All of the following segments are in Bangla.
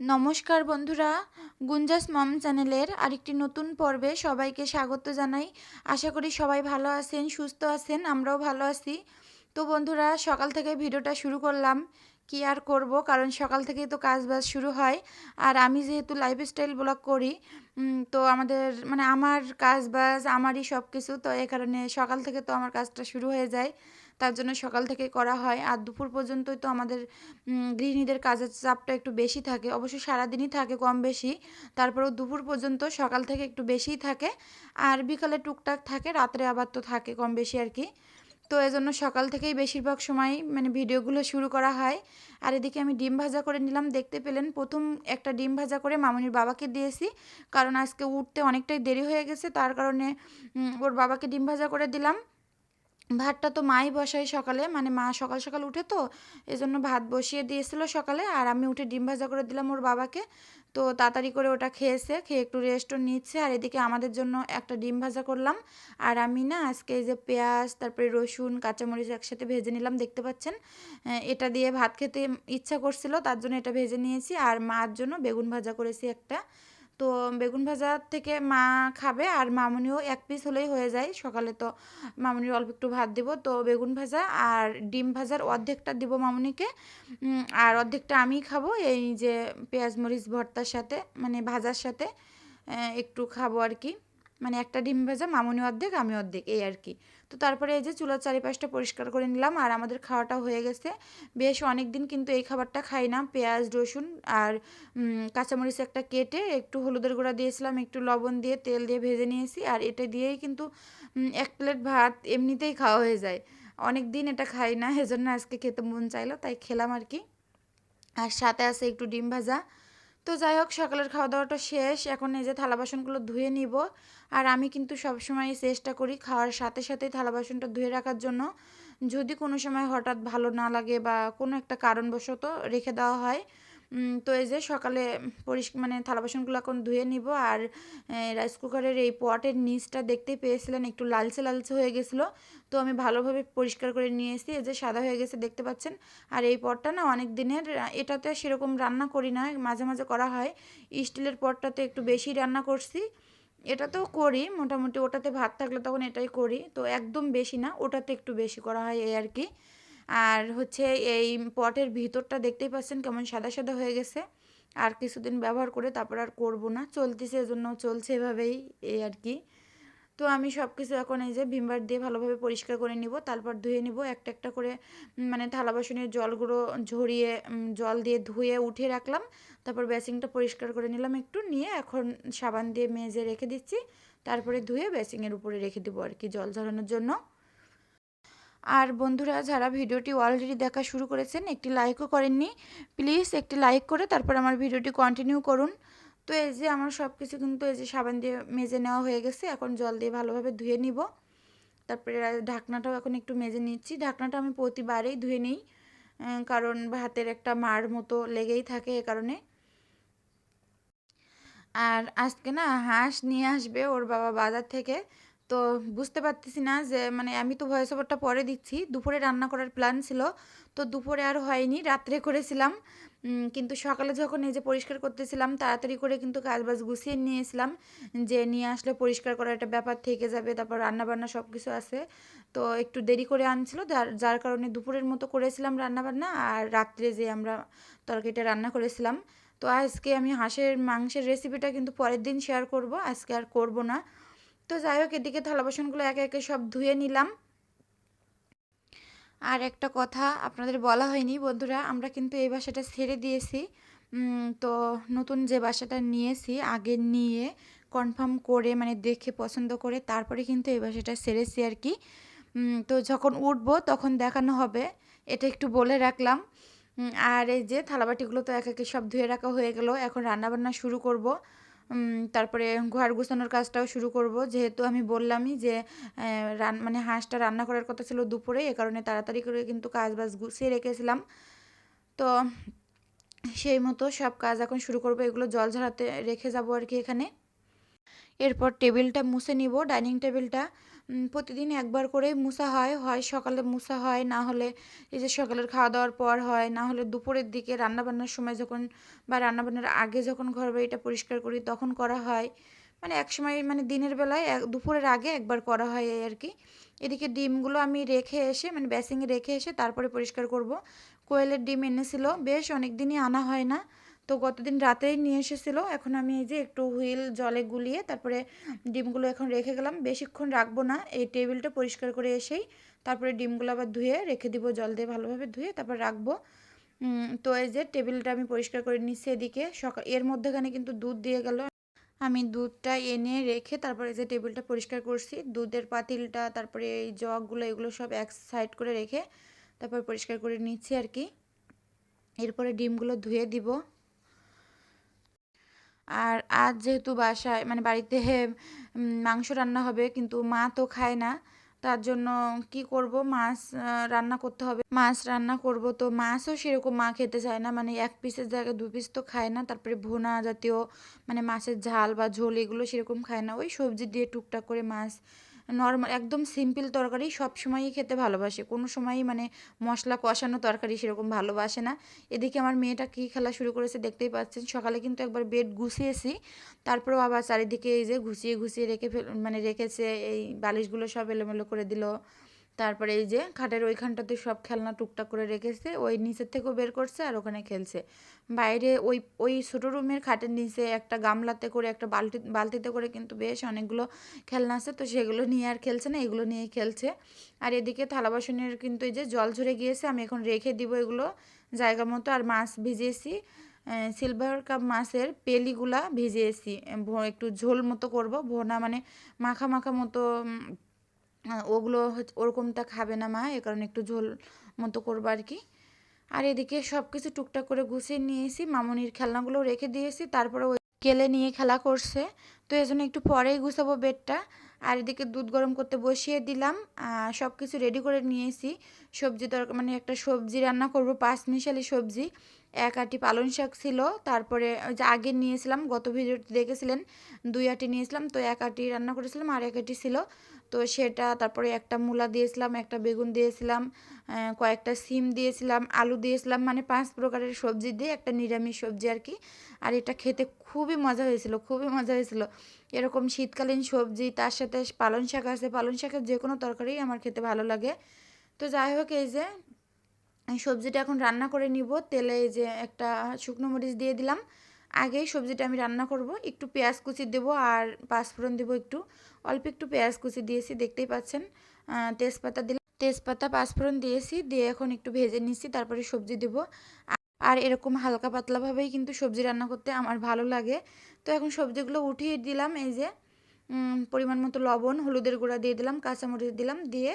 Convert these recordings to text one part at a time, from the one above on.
নমস্কার বন্ধুরা, গুঞ্জাস মম চ্যানেলের আরেকটি নতুন পর্বে সবাইকে স্বাগত জানাই। আশা করি সবাই ভালো আছেন, সুস্থ আছেন, আমরাও ভালো আছি। তো বন্ধুরা, সকাল থেকে ভিডিওটা শুরু করলাম। কি আর করব? কারণ সকাল থেকেই তো কাজ বাজ শুরু হয়। আর আমি যেহেতু লাইফস্টাইল ব্লগ করি তো আমাদের মানে আমার কাজ বাজ আমারই সব কিছু তো এ কারণে সকাল থেকে তো আমার কাজটা শুরু হয়ে যায়। তার জন্য সকাল থেকে করা হয়। আর দুপুর পর্যন্তই তো আমাদের গৃহিণীদের কাজের চাপটা একটু বেশি থাকে। অবশ্য সারাদিনই থাকে কম বেশি। তারপরেও দুপুর পর্যন্ত সকাল থেকে একটু বেশিই থাকে। আর বিকালে টুকটাক থাকে, রাত্রে আবার তো থাকে কম বেশি আর কি। তো এজন্য সকাল থেকেই বেশিরভাগ সময় মানে ভিডিওগুলো শুরু করা হয়। আর এদিকে আমি ডিম ভাজা করে নিলাম। দেখতে পেলেন প্রথম একটা ডিম ভাজা করে মামনির বাবাকে দিয়েছি। কারণ আজকে উঠতে অনেকটাই দেরি হয়ে গেছে। তার কারণে ওর বাবাকে ডিম ভাজা করে দিলাম। ভাতটা তো মাই বসাই সকালে মানে মা সকাল সকাল উঠে তো, এজন্য ভাত বসিয়ে দিয়েছিল সকালে, আর আমি উঠে ডিম ভাজা করে দিলাম ওর বাবাকে। তো তাড়াতাড়ি করে ওটা খেয়েছে, খেয়ে একটু রেস্টও নিচ্ছে, আর এদিকে আমাদের জন্য একটা ডিম ভাজা করলাম। আর আমি না আজকে এই যে পেঁয়াজ, তারপরে রসুন, কাঁচামরিচ একসাথে ভেজে নিলাম, দেখতে পাচ্ছেন? এটা দিয়ে ভাত খেতে ইচ্ছা করছিল, তার জন্য এটা ভেজে নিয়েছি, আর মার জন্য বেগুন ভাজা করেছি একটা। তো বেগুন ভাজা থেকে মা খাবে আর মামনিও এক পিস হলেই হয়ে যায়। সকালে তো মামনির অল্প একটু ভাত দিব। তো বেগুন ভাজা আর ডিম ভাজার অর্ধেকটা দিব মামনিকে। আর অর্ধেকটা আমি খাব। এই যে পেঁয়াজ মরিচ ভর্তার সাথে মানে ভাজার সাথে একটু খাব আর কি। মানে একটা ডিম ভাজা, মামনি অর্ধেক, আমি অর্ধেক, এই আর কি। তো তারপরে এই যে চুলার চারিপাশটা পরিষ্কার করে নিলাম, আর আমাদের খাওয়াটা হয়ে গেছে। বেশ অনেক দিন কিন্তু এই খাবারটা খাই না, পেঁয়াজ, রসুন আর কাঁচামরিচ একটা কেটে একটু হলুদের গুঁড়া দিয়েছিলাম, একটু লবণ দিয়ে তেল দিয়ে ভেজে নিয়েছি, আর এটা দিয়েই কিন্তু এক প্লেট ভাত এমনিতেই খাওয়া হয়ে যায়। অনেক দিন এটা খাই না, এজন্য আজকে খেতে মন চাইলো, তাই খেলাম আর কি। আর সাথে আছে একটু ডিম ভাজা। তো যাই হোক, সকালের খাওয়া দাওয়াটা শেষ। এখন এই যে থালা বাসনগুলো ধুয়ে নিব। আর আমি কিন্তু সবসময় চেষ্টা করি খাওয়ার সাথে সাথে থালা বাসনটা ধুয়ে রাখার জন্য। যদি কোনো সময় হঠাৎ ভালো না লাগে বা কোনো একটা কারণবশত রেখে দেওয়া হয় তো এই যে সকালে পরিষ্কার মানে থালা বাসনগুলো এখন ধুয়ে নিব আর রাইস কুকারের এই পটের নিচটা দেখতেই পেয়েছিলেন, একটু লালচে লালচে হয়ে গেছিল। তো আমি ভালোভাবে পরিষ্কার করে নিয়ে এসেছি, এই যে সাদা হয়ে গেছে দেখতে পাচ্ছেন। আর এই পটটা না অনেক দিনের এটাতে সেরকম রান্না করি না, মাঝে মাঝে করা হয়। স্টিলের পটটাতে একটু বেশি রান্না করছি। এটাতেও করি, মোটামুটি ওটাতে ভাত থাকলে তখন এটাই করি। তো একদম বেশি না, ওটাতে একটু বেশি করা হয়, এই আর কি। আর হচ্ছে এই পটের ভিতরটা দেখতেই পাচ্ছেন কেমন সাদা সাদা হয়ে গেছে। আর কিছুদিন ব্যবহার করে তারপর আর করব না। চলতেছে এজন্য চলছে এভাবেই এই আর কি। তো আমি সব কিছু এখন এই যে ভিমবার দিয়ে ভালোভাবে পরিষ্কার করে নিব, তারপর ধুয়ে নিব, একটা একটা করে মানে থালা বাসনের জলগুলো ঝরিয়ে জল দিয়ে ধুয়ে উঠে রাখলাম। তারপর বেসিংটা পরিষ্কার করে নিলাম একটু, নিয়ে এখন সাবান দিয়ে মেজে রেখে দিচ্ছি। তারপরে ধুয়ে বেসিংয়ের উপরে রেখে দেবো আর কি জল ঝরানোর জন্য। আর বন্ধুরা, যারা ভিডিওটি অলরেডি দেখা শুরু করেছেন, একটি লাইকও করেননি প্লিজ একটি লাইক করে তারপর আমার ভিডিওটি কন্টিনিউ করুন। তো এই যে আমার সব কিছু কিন্তু এই যে সাবান দিয়ে মেজে নেওয়া হয়ে গেছে, এখন জল দিয়ে ভালোভাবে ধুয়ে নিব। তারপরে ঢাকনাটাও এখন একটু মেজে নিচ্ছি। ঢাকনাটা আমি প্রতিবারেই ধুয়ে নিই কারণ ভাতের একটা মার মতো লেগেই থাকে এ কারণে। আর আজকে না হাঁস নিয়ে আসবে ওর বাবা বাজার থেকে। তো বুঝতে পারতেছি না যে মানে আমি তো ভয়েস ওভারটা পরে দিচ্ছি। দুপুরে রান্না করার প্ল্যান ছিল, তো দুপুরে আর হয়নি, রাত্রে করেছিলাম। কিন্তু সকালে যখন এই যে পরিষ্কার করতেছিলাম, তাড়াতাড়ি করে কিন্তু কাজবাজ গুছিয়ে নিয়েছিলাম, যে নিয়ে আসলে পরিষ্কার করার একটা ব্যাপার থেকে যাবে, তারপর রান্নাবান্না সব কিছু আছে। তো একটু দেরি করে আনছিল, যার যার কারণে দুপুরের মতো করেছিলাম রান্নাবান্না, আর রাত্রে যে আমরা তরকারিটা রান্না করেছিলাম। তো আজকে আমি হাঁসের, মাংসের রেসিপিটা কিন্তু পরের দিন শেয়ার করব, আজকে আর করব না। তো যাই হোক, এদিকে থালা বাসনগুলো একে একে সব ধুয়ে নিলাম। আর একটা কথা আপনাদের বলা হয়নি বন্ধুরা, আমরা কিন্তু এই বাসাটা ছেড়ে দিয়েছি। তো নতুন যে বাসাটা নিয়েছি, আগে নিয়ে কনফার্ম করে মানে দেখে পছন্দ করে, তারপরে কিন্তু এই বাসাটা সেরেছি আর কি। তো যখন উঠবো তখন দেখানো হবে, এটা একটু বলে রাখলাম। আর এই যে থালাবাটিগুলো তো এক একে সব ধুয়ে রাখা হয়ে গেল, এখন রান্নাবান্না শুরু করব। তারপরে ঘর গুছানোর কাজটাও শুরু করব। যেহেতু আমি বললামই যে রান মানে হাঁসটা রান্না করার কথা ছিল দুপুরে, এ কারণে তাড়াতাড়ি করে কিন্তু কাজ বাজ গুছিয়ে রেখেছিলাম। তো সেই মতো সব কাজ এখন শুরু করব। এগুলো জল ঝরাতে রেখে যাব আর কি এখানে। এরপর টেবিলটা মুছে নিব। ডাইনিং টেবিলটা প্রতিদিন একবার করেই মুছা হয়। হয় সকালে মুছা হয়, না হলে এই যে সকালের খাওয়া দাওয়ার পর হয়, না হলে দুপুরের দিকে রান্নাবান্নার সময় যখন বা রান্নাবান্নার আগে যখন ঘর বাড়িটা পরিষ্কার করি তখন করা হয়। মানে এক সময় মানে দিনের বেলায় দুপুরের আগে একবার করা হয় আর কি। এদিকে ডিমগুলো আমি রেখে এসে মানে বেসিংয়ে রেখে এসে তারপরে পরিষ্কার করব। কোয়েলের ডিম এনেছিল, বেশ অনেক দিনই আনা হয় না। তো গতদিন রাতেই নিয়ে এসেছিল। এখন আমি এই যে একটু হুইল জলে গুলিয়ে তারপরে ডিমগুলো এখন রেখে গেলাম। বেশিক্ষণ রাখব না, এই টেবিলটা পরিষ্কার করে এসেই তারপরে ডিমগুলো আবার ধুয়ে রেখে দিব জল দিয়ে ভালোভাবে ধুয়ে তারপর রাখব। তো এই যে টেবিলটা আমি পরিষ্কার করে নিচ্ছি এদিকে। সকাল, এর মধ্যেখানে কিন্তু দুধ দিয়ে গেল। আমি দুধটা এনে রেখে তারপরে যে টেবিলটা পরিষ্কার করছি। দুধের পাতিলটা, তারপরে এই জগগুলো, এগুলো সব এক সাইড করে রেখে তারপর পরিষ্কার করে নিচ্ছি আর কি। এরপরে ডিমগুলো ধুয়ে দিব। আর আজ যেহেতু বাসায় মানে বাড়িতে মাংস রান্না হবে, কিন্তু মা তো খায় না। তার জন্য কি করব? মাছ রান্না করতে হবে। মাছ রান্না করব তো মাছও সেরকম মা খেতে চায় না। মানে এক পিসের জায়গায় দু পিস তো খায় না। তারপরে ভোনা জাতীয় মানে মাছের ঝাল বা ঝোল এগুলো সেরকম খায় না। ওই সবজি দিয়ে টুকটাক করে মাছ নর্মাল একদম সিম্পল তরকারি সব সময়ই খেতে ভালোবাসে। কোনো সময়ই মানে মশলা কষানো তরকারি সেরকম ভালোবাসে না। এদিকে আমার মেয়েটা কী খেলা শুরু করেছে দেখতেই পাচ্ছেন। সকালে কিন্তু একবার বেড গুছিয়েছি, তারপরেও আবার চারিদিকে এই যে ঘুষিয়ে ঘুষিয়ে রেখে ফেল মানে রেখেছে, এই বালিশগুলো সব এলোমেলো করে দিল। তারপরে এই যে খাটের ওইখানটাতে সব খেলনা টুকটাক করে রেখেছে, ওই নিচের থেকেও বের করছে আর ওখানে খেলছে। বাইরে ওই ওই ছোটো রুমের খাটের নিচে একটা গামলাতে করে, একটা বালতি, বালতিতে করে কিন্তু বেশ অনেকগুলো খেলনা আছে, তো সেগুলো নিয়ে আর খেলছে না, এগুলো নিয়ে খেলছে। আর এদিকে থালা বাসনের কিন্তু এই যে জল ঝরে গিয়েছে, আমি এখন রেখে দিব এগুলো জায়গা মতো। আর মাছ ভিজিয়েছি সিলভার কাপ মাছের পেলিগুলা ভিজিয়েছি একটু ঝোল মতো করব, ভোনা মানে মাখা মাখা মতো ওগুলো ওরকমটা খাবে না মা, এ কারণে একটু ঝোল মতো করব আর কি। আর এদিকে সব কিছু টুকটাক করে গুছিয়ে নিয়েছি, মামনির খেলনাগুলো রেখে দিয়েছি, তারপরে ওই কেলে নিয়ে খেলা করছে। তো এই জন্য একটু পরেই গুছাবো বেডটা। আর এদিকে দুধ গরম করতে বসিয়ে দিলাম সব কিছু রেডি করে নিয়েছি। সবজি তরকারি মানে একটা সবজি রান্না করব, পাঁচ মিশালি সবজি। এক আটি পালং শাক ছিল। তারপরে যে আগে নিয়েছিলাম, গত ভিডিওতে দেখেছিলেন, দুই আটি নিয়েছিলাম, তো এক আটি রান্না করেছিলাম আর এক আটি ছিল। তো সেটা তারপরে একটা মূলা দিয়েছিলাম, একটা বেগুন দিয়েছিলাম কয়েকটা সিম দিয়েছিলাম, আলু দিয়েছিলাম মানে পাঁচ প্রকারের সবজি দিয়ে একটা নিরামিষ সবজি আর কি। আর এটা খেতে খুবই মজা হয়েছিল, খুবই মজা হয়েছিল। এরকম শীতকালীন সবজি, তার সাথে পালং শাক আছে, পালং শাকের যে কোনো তরকারি আমার খেতে ভালো লাগে। তো যাই হোক, এই যে সবজিটা এখন রান্না করে নিব। তেলে যে একটা শুকনো মরিচ দিয়ে দিলাম। আগেই সবজিটা আমি রান্না করব। একটু পেঁয়াজ কুচি দেব আর পাঁচফোড়ন দেবো একটু। অল্প একটু পেঁয়াজ কুচি দিয়েছি, দেখতেই পাচ্ছেন। তেজপাতা দিলাম। তেজপাতা, পাঁচফোড়ন দিয়েছি, দিয়ে এখন একটু ভেজে নিচ্ছি, তারপরে সবজি দেব। আর এরকম হালকা পাতলাভাবেই কিন্তু সবজি রান্না করতে আমার ভালো লাগে। তো এখন সবজিগুলো উঠিয়ে দিলাম, এই যে পরিমাণ মতো লবণ, হলুদের গুঁড়া দিয়ে দিলাম, কাঁচামরিচ দিলাম, দিয়ে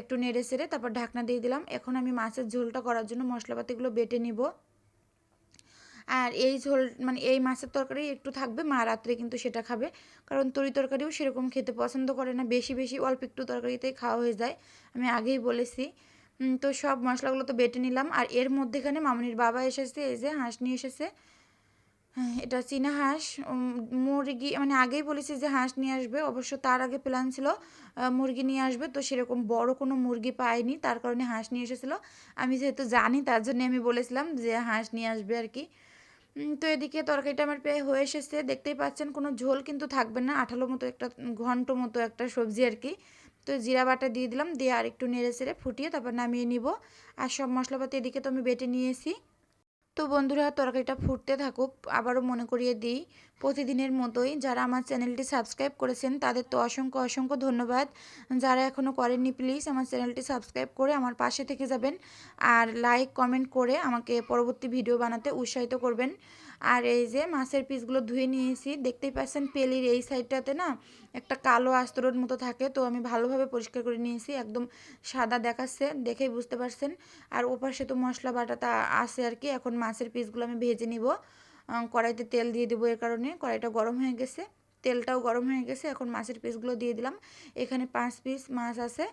একটু নেড়ে সেড়ে তারপর ঢাকনা দিয়ে দিলাম। এখন আমি মাছের ঝোলটা করার জন্য মশলাপাতিগুলো বেটে নিব। আর এই ঝোল মানে এই মাছের তরকারি একটু থাকবে, মা রাত্রে কিন্তু সেটা খাবে। কারণ তরি তরকারিও সেরকম খেতে পছন্দ করে না, বেশি বেশি অল্প একটু তরকারিতেই খাওয়া হয়ে যায়, আমি আগেই বলেছি। তো সব মশলাগুলো তো বেটে নিলাম। আর এর মধ্যেখানে মামনির বাবা এসেছে, এই যে হাঁস নিয়ে এসেছে। এটা চীনা হাঁস। মুরগি মানে আগেই বলেছি যে হাঁস নিয়ে আসবে, অবশ্য তার আগে প্ল্যান ছিল মুরগি নিয়ে আসবে, তো সেরকম বড় কোনো মুরগি পাইনি তার কারণে হাঁস নিয়ে এসেছিল। আমি যেহেতু জানি, তার জন্য আমি বলেছিলাম যে হাঁস নিয়ে আসবে আর কি। তো এদিকে তরকারিটা আমার প্রায় হয়ে এসেছে, দেখতেই পাচ্ছেন কোনো ঝোল কিন্তু থাকবে না, আঠালো মতো একটা, ঘন্ট মতো একটা সবজি আর কি। তো জিরা বাটা দিয়ে দিলাম, দিয়ে আর একটু নেড়ে চেড়ে ফুটিয়ে তারপর নামিয়ে নিব। আর সব মশলাপাতি এদিকে তো আমি বেটে নিয়েছি। তো বন্ধুরা তরকারিটা ফুটতে থাকুক, আবারও মনে করিয়ে দিই, প্রতিদিনের মতোই যারা আমার চ্যানেলটি সাবস্ক্রাইব করেছেন তাদের তো অসংখ্য অসংখ্য ধন্যবাদ। যারা এখনও করেননি প্লিজ আমার চ্যানেলটি সাবস্ক্রাইব করে আমার পাশে থেকে যাবেন আর লাইক, কমেন্ট করে আমাকে পরবর্তী ভিডিও বানাতে উৎসাহিত করবেন। আর এই যে মাছের পিসগুলো ধুয়ে নিয়েছি, দেখতেই পাচ্ছেন পেলির এই সাইডটাতে না একটা কালো আস্তরণ মতো থাকে, তো আমি ভালোভাবে পরিষ্কার করে নিয়েছি, একদম সাদা দেখাচ্ছে, দেখেই বুঝতে পারছেন। আর ওপাশে তো মশলা বাটাটা আছে আর কি, এখন মাছের পিসগুলো আমি ভেজে নিব। কড়াইতে তেল দিয়ে দেবো এর কারণে, কড়াইটা গরম হয়ে গেছে, তেলটাও গরম হয়ে গেছে, এখন মাছের পিসগুলো দিয়ে দিলাম। এখানে পাঁচ পিস মাছ আছে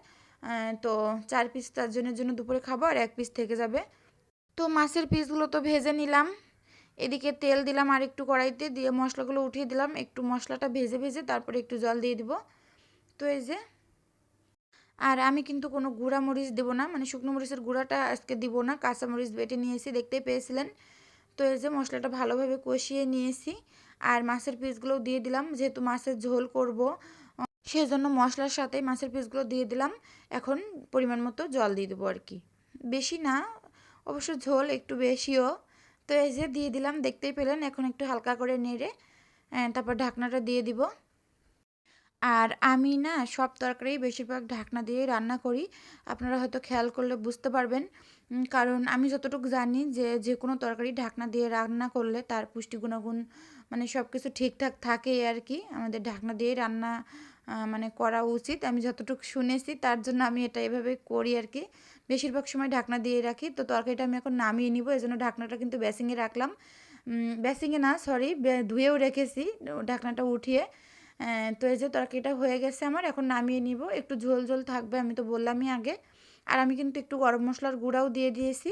তো চার পিস তার জন্য জন্য দুপুরে খাব, আর এক পিস থেকে যাবে। তো মাছের পিসগুলো তো ভেজে নিলাম। এদিকে তেল দিলাম আর একটু কড়াইতে, দিয়ে মশলাগুলো উঠিয়ে দিলাম। একটু মশলাটা ভেজে ভেজে তারপরে একটু জল দিয়ে দিব। তো এই যে, আর আমি কিন্তু কোনো গুঁড়া মরিচ দেবো না মানে শুকনো মরিচের গুঁড়াটা আজকে দিব না, কাঁচা মরিচ বেটে নিয়েছি, দেখতেই পেয়েছিলেন। তো এই যে, মশলাটা ভালোভাবে কষিয়ে নিয়েছি, আর মাছের পিসগুলোও দিয়ে দিলাম, যেহেতু মাছের ঝোল করব সেই জন্য মশলার সাথে মাছের পিসগুলো দিয়ে দিলাম। এখন পরিমাণ মতো জল দিয়ে দেবো আর কি। বেশি না, অবশ্য ঝোল একটু বেশিও। তো এই যে দিয়ে দিলাম, দেখতেই পেলেন, এখন একটু হালকা করে নেড়ে তারপর ঢাকনাটা দিয়ে দিব। আর আমি না, সব তরকারি বেশিরভাগ ঢাকনা দিয়ে রান্না করি। আপনারা হয়তো খেয়াল করলে বুঝতে পারবেন। কারণ আমি যতটুকু জানি যে যে কোনো তরকারি ঢাকনা দিয়ে রান্না করলে তার পুষ্টি গুণাগুণ মানে সব কিছু ঠিকঠাক থাকে আর কি। আমাদের ঢাকনা দিয়েই রান্না মানে করা উচিত। আমি যতটুকু শুনেছি, তার জন্য আমি এটা এভাবে করি আর কি। বেশিরভাগ সময় ঢাকনা দিয়ে রাখি। তো তরকারিটা আমি এখন নামিয়ে নিব এই জন্য ঢাকনাটা কিন্তু বেসিংয়ে রাখলাম। বেসিংয়ে না সরি ধুয়েও রেখেছি, ঢাকনাটা উঠিয়ে। তো এই যে তরকারিটা হয়ে গেছে আমার, এখন নামিয়ে নিব। একটু ঝোল ঝোল থাকবে, আমি তো বললামই আগে। আর আমি কিন্তু একটু গরম মশলার গুঁড়াও দিয়ে দিয়েছি।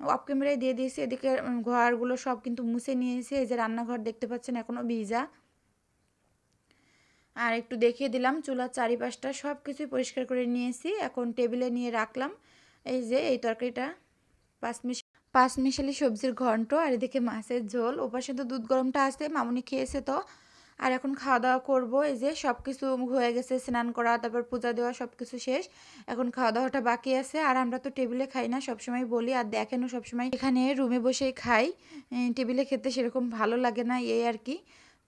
অফ ক্যামেরায় দিয়ে দিয়েছি, এদিকে ঘরগুলো সব কিন্তু মুছে নিয়েছি। এই যে রান্নাঘর দেখতে পাচ্ছেন এখনও ভিজা। আর একটু দেখিয়ে দিলাম, চুলার চারিপাশটা সব কিছুই পরিষ্কার করে নিয়েছি। এখন টেবিলে নিয়ে রাখলাম। এই যে, এই তরকারিটা। পাঁচ মিশ, পাঁচ মিশালি সবজির ঘন্ট আর এদিকে মাছের ঝোল। ওপাশে তো দুধ গরমটা আছে, মামুনি খেয়েছে তো। আর এখন খাওয়া দাওয়া করব। এই যে সব কিছু হয়ে গেছে, স্নান করা, তারপর পূজা দেওয়া সব কিছু শেষ। এখন খাওয়া দাওয়াটা বাকি আছে। আর আমরা তো টেবিলে খাই না, সবসময় বলি, আর দেখেনও সবসময় এখানে রুমে বসেই খাই। টেবিলে খেতে সেরকম ভালো লাগে না, এই আর কি।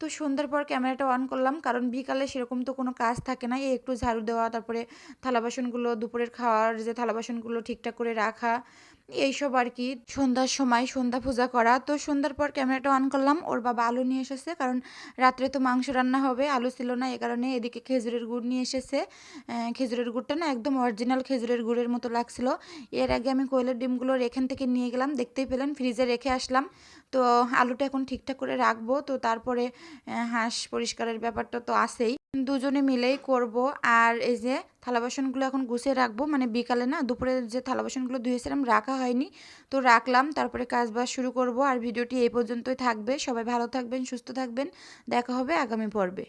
তো সন্ধ্যার পর ক্যামেরাটা অন করলাম, কারণ বিকালে সেরকম তো কোনো কাজ থাকে না। এই একটু ঝাড়ু দেওয়া, তারপরে থালা বাসনগুলো, দুপুরের খাওয়ার যে থালা বাসনগুলো ঠিকঠাক করে রাখা, এইসব আর কি। সন্ধ্যার সময় সন্ধ্যা পূজা করা। তো সন্ধ্যার পর ক্যামেরাটা অন করলাম, ওর বাবা আলু নিয়ে এসেছে, কারণ রাত্রে তো মাংস রান্না হবে, আলু ছিল না, এ কারণে এদিকে খেজুরের গুড় নিয়ে এসেছে। খেজুরের গুড়টা না একদম অরিজিনাল খেজুরের গুড়ের মতো লাগছিল। এর আগে আমি কোয়েলের ডিমগুলোর এখান থেকে নিয়ে গেলাম, দেখতেই পেলেন, ফ্রিজে রেখে আসলাম। তো আলুটা এখন ঠিকঠাক করে রাখব। তো তারপরে হাঁস পরিষ্কারের ব্যাপারটা তো আছেই। দুজনে মিলেই করব। আর এই যে থালা বাসনগুলো এখন গুছিয়ে রাখব মানে বিকালে না, দুপুরে যে থালা বাসনগুলো ধুয়েছিলাম রাখা হয়নি। তো রাখলাম, তারপরে কাজ বাজ শুরু করব। আর ভিডিওটি এই পর্যন্তই থাকবে। সবাই ভালো থাকবেন, সুস্থ থাকবেন। দেখা হবে আগামী পর্বে।